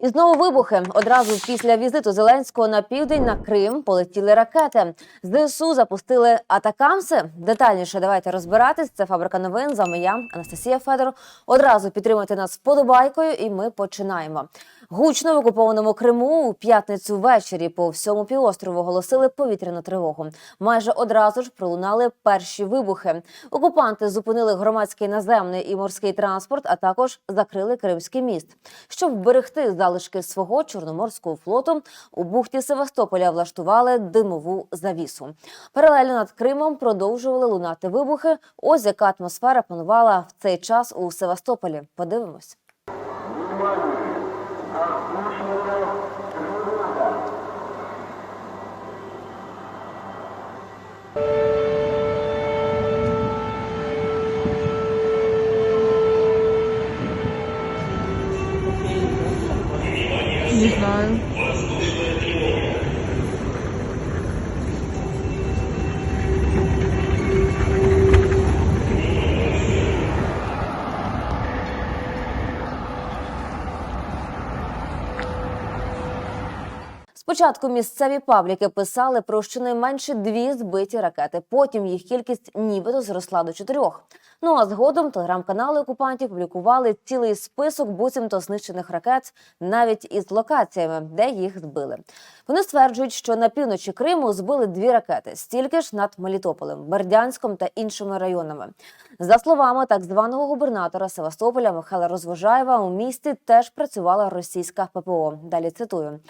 І знову вибухи. Одразу після візиту Зеленського на південь на Крим полетіли ракети. ЗСУ запустили атакамси. Детальніше давайте розбиратись. Це фабрика новин. З вами я, Анастасія Федор. Одразу підтримуйте нас вподобайкою, і ми починаємо. Гучно в окупованому Криму у п'ятницю ввечері по всьому півострову оголосили повітряну тривогу. Майже одразу ж пролунали перші вибухи. Окупанти зупинили громадський наземний і морський транспорт, а також закрили Кримський міст. Щоб вберегти залишки свого чорноморського флоту, у бухті Севастополя влаштували димову завісу. Паралельно над Кримом продовжували лунати вибухи. Ось яка атмосфера панувала в цей час у Севастополі. Подивимось. Не знаю. Спочатку місцеві пабліки писали про щонайменше дві збиті ракети. Потім їх кількість нібито зросла до чотирьох. Ну а згодом телеграм-канали окупантів публікували цілий список буцімто знищених ракет, навіть із локаціями, де їх збили. Вони стверджують, що на півночі Криму збили дві ракети, стільки ж над Мелітополем, Бердянськом та іншими районами. За словами так званого губернатора Севастополя Михайла Розвожаєва, у місті теж працювала російська ППО. Далі цитую.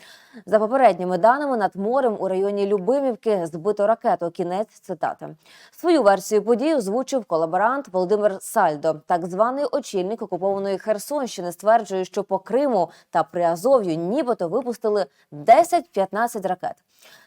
За попередніми даними над морем у районі Любимівки збито ракету. Кінець цитати. Свою версію подій озвучив колаборант Володимир Сальдо. Так званий очільник окупованої Херсонщини стверджує, що по Криму та Приазов'ю нібито випустили 10-15 ракет.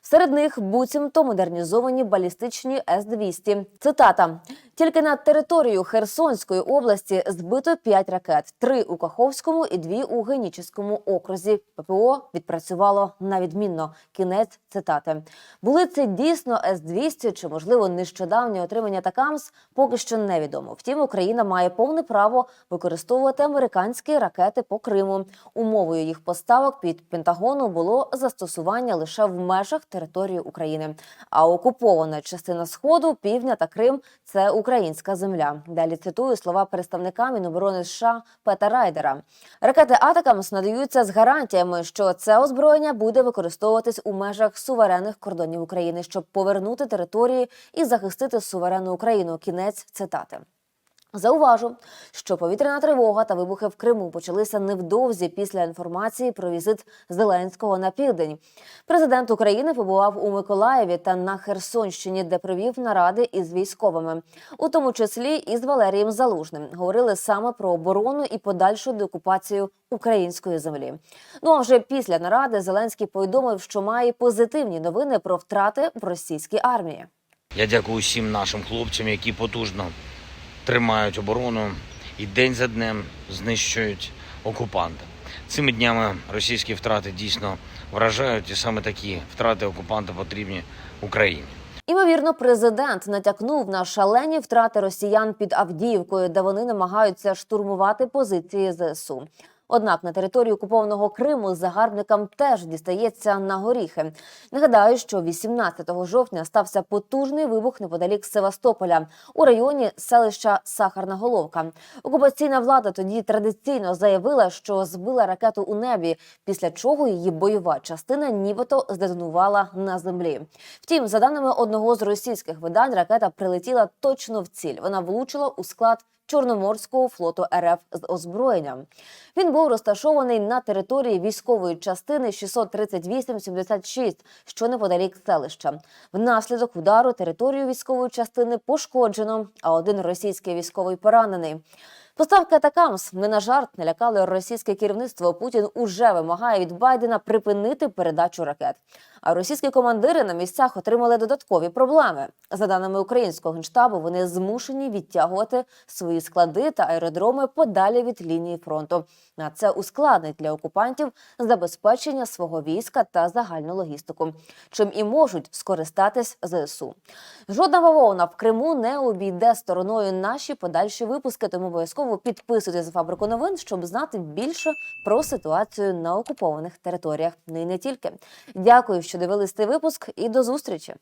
Серед них буцімто модернізовані балістичні С-200. Цитата: тільки на територію Херсонської області збито 5 ракет: три у Каховському і дві у Генічеському окрузі. ППО відпрацювало на відмінно. Кінець цитати. Були це дійсно С-200 чи можливо нещодавнє отримання Такамс, поки що невідомо. Втім, Україна має повне право використовувати американські ракети по Криму. Умовою їх поставок під Пентагону було застосування лише в межах території України. А окупована частина сходу, півдня та Крим це українська земля. Далі цитую слова представника Міноборони США Пета Райдера. Ракети Атакамс надаються з гарантіями, що це озброєння буде використовуватись у межах суверенних кордонів України, щоб повернути території і захистити суверенну Україну. Кінець цитати. Зауважу, що повітряна тривога та вибухи в Криму почалися невдовзі після інформації про візит Зеленського на південь. Президент України побував у Миколаєві та на Херсонщині, де провів наради із військовими, у тому числі і з Валерієм Залужним. Говорили саме про оборону і подальшу деокупацію української землі. Ну а вже після наради Зеленський повідомив, що має позитивні новини про втрати в російській армії. Я дякую всім нашим хлопцям, які потужно тримають оборону і день за днем знищують окупанта. Цими днями російські втрати дійсно вражають, і саме такі втрати окупанта потрібні Україні. Імовірно, президент натякнув на шалені втрати росіян під Авдіївкою, де вони намагаються штурмувати позиції ЗСУ. Однак на території окупованого Криму загарбникам теж дістається на горіхи. Нагадаю, що 18 жовтня стався потужний вибух неподалік Севастополя у районі селища Сахарна Головка. Окупаційна влада тоді традиційно заявила, що збила ракету у небі, після чого її бойова частина нібито здетонувала на землі. Втім, за даними одного з російських видань, ракета прилетіла точно в ціль. Вона влучила у склад. Чорноморського флоту РФ з озброєнням. Він був розташований на території військової частини 638-76, що неподалік селища. Внаслідок удару територію військової частини пошкоджено, а один російський військовий поранений. Поставки Атакамс не на жарт не лякали російське керівництво. Путін уже вимагає від Байдена припинити передачу ракет. А російські командири на місцях отримали додаткові проблеми. За даними українського генштабу, вони змушені відтягувати свої склади та аеродроми подалі від лінії фронту. А це ускладнить для окупантів забезпечення свого війська та загальну логістику, чим і можуть скористатись ЗСУ. Жодна бавовна в Криму не обійде стороною наші подальші випуски, тому обов'язково обов'язково підписуйтесь за фабрику новин, щоб знати більше про ситуацію на окупованих територіях. Ну і не тільки. Дякую, що дивились цей випуск, і до зустрічі.